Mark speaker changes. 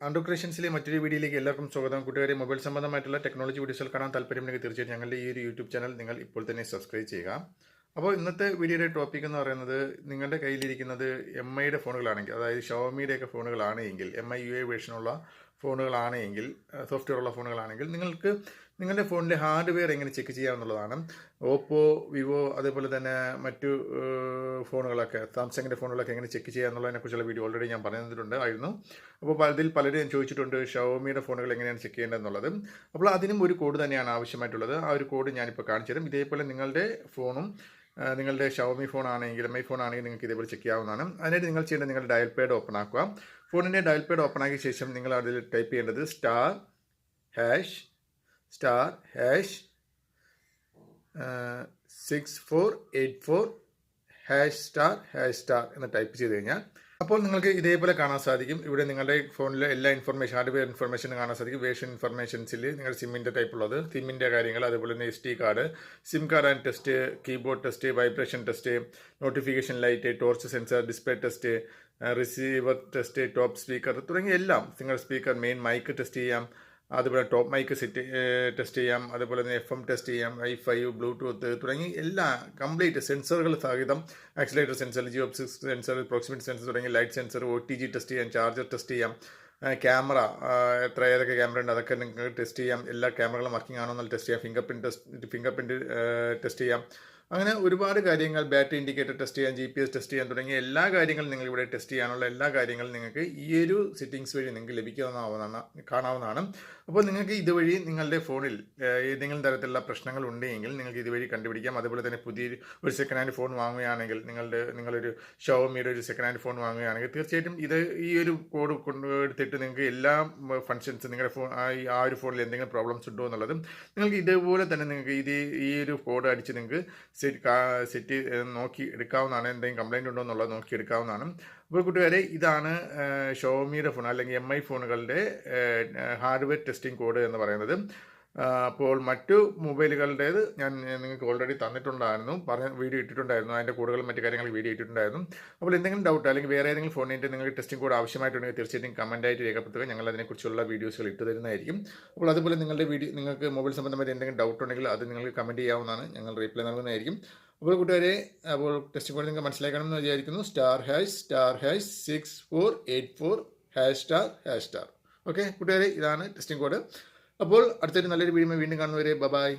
Speaker 1: ആൻഡ്രോ ക്രിയേഷൻസിലെ മറ്റൊരു വീഡിയോയിലേക്ക് എല്ലാവർക്കും സ്വാഗതം. കൂട്ടുകാരെ മൊബൈൽ സംബന്ധമായിട്ടുള്ള ടെക്നോളജി വീഡിയോസുകൾ കാണാൻ താല്പര്യമുണ്ടെങ്കിൽ തീർച്ചയായും ഞങ്ങളുടെ ഈ ഒരു യൂട്യൂബ് ചാനൽ നിങ്ങൾ ഇപ്പോൾ തന്നെ സബ്സ്ക്രൈബ് ചെയ്യുക. അപ്പോൾ ഇന്നത്തെ വീഡിയോയുടെ ടോപ്പിക് എന്ന് പറയുന്നത് നിങ്ങളുടെ കയ്യിലിരിക്കുന്നത് എം ഐയുടെ ഫോണുകളാണെങ്കിൽ അതായത് ഷോമിയുടെയൊക്കെ ഫോണുകളാണെങ്കിൽ എം ഐ യു എ വേർഷനുള്ള ഫോണുകളാണ് എങ്കിൽ സോഫ്റ്റ്വെയർ ഉള്ള ഫോണുകളാണെങ്കിൽ നിങ്ങൾക്ക് നിങ്ങളുടെ ഫോണിന്റെ ഹാർഡ്വെയർ എങ്ങനെ ചെക്ക് ചെയ്യാമെന്നുള്ളതാണ് ഓപ്പോ വിവോ അതേപോലെ തന്നെ മറ്റു ഫോണുകളൊക്കെ സാംസങ്ങിന്റെ ഫോണുകളൊക്കെ എങ്ങനെ ചെക്ക് ചെയ്യാമെന്നുള്ളതിനെക്കുറിച്ചുള്ള വീഡിയോ ഓൾറെഡി ഞാൻ പറഞ്ഞിട്ടുണ്ട് ആയിരുന്നു അപ്പോൾ പലതിൽ പലരും ചോദിച്ചിട്ടുണ്ട് ഷവോമിയുടെ ഫോണുകൾ എങ്ങനെയാണ് ചെക്ക് ചെയ്യേണ്ടതെന്നുള്ളത് അപ്പോൾ അതിനും ഒരു കോഡ് തന്നെയാണ് ആവശ്യമായിട്ടുള്ളത്. ആ ഒരു കോഡ് ഞാനിപ്പോൾ കാണിച്ചു തരും ഇതേപോലെ നിങ്ങളുടെ ഫോണും നിങ്ങളുടെ ഷവമി ഫോൺ ആണെങ്കിലും മൈ ഫോൺ ആണെങ്കിലും നിങ്ങൾക്ക് ഇതേപോലെ ചെക്ക് ചെയ്യാവുന്നതാണ്. അതിനായിട്ട് നിങ്ങൾ ചെയ്യേണ്ടത് നിങ്ങളുടെ ഡയൽ പേഡ് ഓപ്പൺ ആക്കുക. ഫോണിന്റെ ഡയൽ പേഡ് ഓപ്പൺ ആക്കിയ ശേഷം നിങ്ങൾ അതിൽ ടൈപ്പ് ചെയ്യേണ്ടത് star hash star hash six four eight four hash star hash star എന്ന് ടൈപ്പ് ചെയ്ത് കഴിഞ്ഞാൽ അപ്പോൾ നിങ്ങൾക്ക് ഇതേപോലെ കാണാൻ സാധിക്കും. ഇവിടെ നിങ്ങളുടെ ഫോണിലെ എല്ലാ ഇൻഫർമേഷൻ ഹാർഡ്വെയർ ഇൻഫർമേഷൻ കാണാൻ സാധിക്കും. വേഷൻ ഇൻഫർമേഷൻസിൽ നിങ്ങളുടെ സിമ്മിന്റെ ടൈപ്പ് ഉള്ളത് സിമ്മിന്റെ കാര്യങ്ങൾ അതുപോലെ തന്നെ S D card SIM card and test keyboard test vibration test notification light torch sensor display test receiver test top speaker തുടങ്ങിയ എല്ലാം നിങ്ങളുടെ സ്പീക്കർ മെയിൻ മൈക്ക് ടെസ്റ്റ് ചെയ്യാം. അതുപോലെ ടോപ്പ് മൈക്ക് സെറ്റ് ടെസ്റ്റ് ചെയ്യാം. അതുപോലെ തന്നെ എഫ് എം ടെസ്റ്റ് ചെയ്യാം. Wifi Bluetooth തുടങ്ങി എല്ലാ കംപ്ലീറ്റ് സെൻസറുകൾ സഹിതം accelerator sensor geo sensor proximity sensor തുടങ്ങി light sensor O T G test ചെയ്യാം. ചാർജർ ടെസ്റ്റ് ചെയ്യാം. ക്യാമറ എത്ര ഏതൊക്കെ ക്യാമറ ഉണ്ട് അതൊക്കെ നിങ്ങൾക്ക് ടെസ്റ്റ് ചെയ്യാം. എല്ലാ ക്യാമറകളും വർക്കിംഗ് ആണോ എന്നാൽ ടെസ്റ്റ് ചെയ്യാം. Fingerprint test fingerprint test ചെയ്യാം. അങ്ങനെ ഒരുപാട് കാര്യങ്ങൾ ബാറ്ററി ഇൻഡിക്കേറ്റർ ടെസ്റ്റ് ചെയ്യാൻ ജി പി എസ് ടെസ്റ്റ് ചെയ്യാൻ തുടങ്ങിയ എല്ലാ കാര്യങ്ങളും നിങ്ങൾ ഇവിടെ ടെസ്റ്റ് ചെയ്യാനുള്ള എല്ലാ കാര്യങ്ങളും നിങ്ങൾക്ക് ഈ ഒരു സെറ്റിംഗ്സ് വഴി നിങ്ങൾക്ക് ലഭിക്കാവുന്നതാണ് കാണാവുന്നതാണ്. അപ്പോൾ നിങ്ങൾക്ക് ഇതുവഴി നിങ്ങളുടെ ഫോണിൽ ഏതെങ്കിലും തരത്തിലുള്ള പ്രശ്നങ്ങൾ ഉണ്ടെങ്കിൽ നിങ്ങൾക്ക് ഇതുവഴി കണ്ടുപിടിക്കാം. അതുപോലെ തന്നെ പുതിയ ഒരു സെക്കൻഡ് ഹാൻഡ് ഫോൺ വാങ്ങുകയാണെങ്കിൽ നിങ്ങളുടെ നിങ്ങളൊരു ഷോമിയുടെ ഒരു സെക്കൻഡ് ഹാൻഡ് ഫോൺ വാങ്ങുകയാണെങ്കിൽ തീർച്ചയായിട്ടും ഇത് ഈ ഒരു കോഡ് കൊണ്ട് എടുത്തിട്ട് നിങ്ങൾക്ക് എല്ലാ ഫങ്ഷൻസ് നിങ്ങളുടെ ഫോൺ ആ ഒരു ഫോണിൽ എന്തെങ്കിലും പ്രോബ്ലംസ് ഉണ്ടോ എന്നുള്ളതും നിങ്ങൾക്ക് ഇതേപോലെ തന്നെ നിങ്ങൾക്ക് ഇത് ഈ ഒരു കോഡ് അടിച്ച് നിങ്ങൾക്ക് സെറ്റ് സെറ്റ് നോക്കി എടുക്കാവുന്നതാണ്. എന്തെങ്കിലും കംപ്ലൈന്റ് ഉണ്ടോ എന്നുള്ളത് നോക്കി എടുക്കാവുന്നതാണ്. അപ്പോൾ കൂട്ടുകാരെ ഇതാണ് ഷോമിയുടെ ഫോൺ അല്ലെങ്കിൽ എം ഐ ഫോണുകളുടെ ഹാർഡ്വെയർ ടെസ്റ്റിംഗ് കോഡ് എന്ന് പറയുന്നത്. അപ്പോൾ മറ്റു മൊബൈലുകളുടേത് ഞാൻ നിങ്ങൾക്ക് ഓൾറെഡി തന്നിട്ടുണ്ടായിരുന്നു. പറഞ്ഞ വീഡിയോ ഇട്ടിട്ടുണ്ടായിരുന്നു. അതിന്റെ കൂടുതൽ മറ്റു കാര്യങ്ങൾ വീഡിയോ ഇട്ടിട്ടുണ്ടായിരുന്നു. അപ്പോൾ എന്തെങ്കിലും ഡൗട്ട് അല്ലെങ്കിൽ വേറെ ഏതെങ്കിലും ഫോണിന്റെ നിങ്ങൾക്ക് ടെസ്റ്റിംഗ് കോഡ് ആവശ്യമായിട്ടുണ്ടെങ്കിൽ തീർച്ചയായിട്ടും കമന്റായിട്ട് രേഖപ്പെടുത്തുക. ഞങ്ങൾ അതിനെക്കുറിച്ചുള്ള വീഡിയോസുകൾ ഇട്ട് തരുന്നതായിരിക്കും. അപ്പോൾ അതുപോലെ നിങ്ങളുടെ വീഡിയോ നിങ്ങൾക്ക് മൊബൈൽ സംബന്ധമായിട്ട് എന്തെങ്കിലും ഡൗട്ട് ഉണ്ടെങ്കിൽ അത് നിങ്ങൾക്ക് കമന്റ് ചെയ്യാവുന്നതാണ്. ഞങ്ങൾ റീപ്ലൈ നൽകുന്നതായിരിക്കും. അപ്പോൾ കൂട്ടുകാരെ അപ്പോൾ ടെസ്റ്റിംഗ് കോഡ് നിങ്ങൾക്ക് മനസ്സിലാക്കണമെന്ന് വിചാരിക്കുന്നു. Star hash star hash six four eight four hash star hash star okay കൂട്ടുകാരെ ഇതാണ് ടെസ്റ്റിംഗ് കോഡ് അപ്പോൾ അടുത്തൊരു നല്ലൊരു വീഡിയോ വീണ്ടും കാണുന്നവരെ ബൈ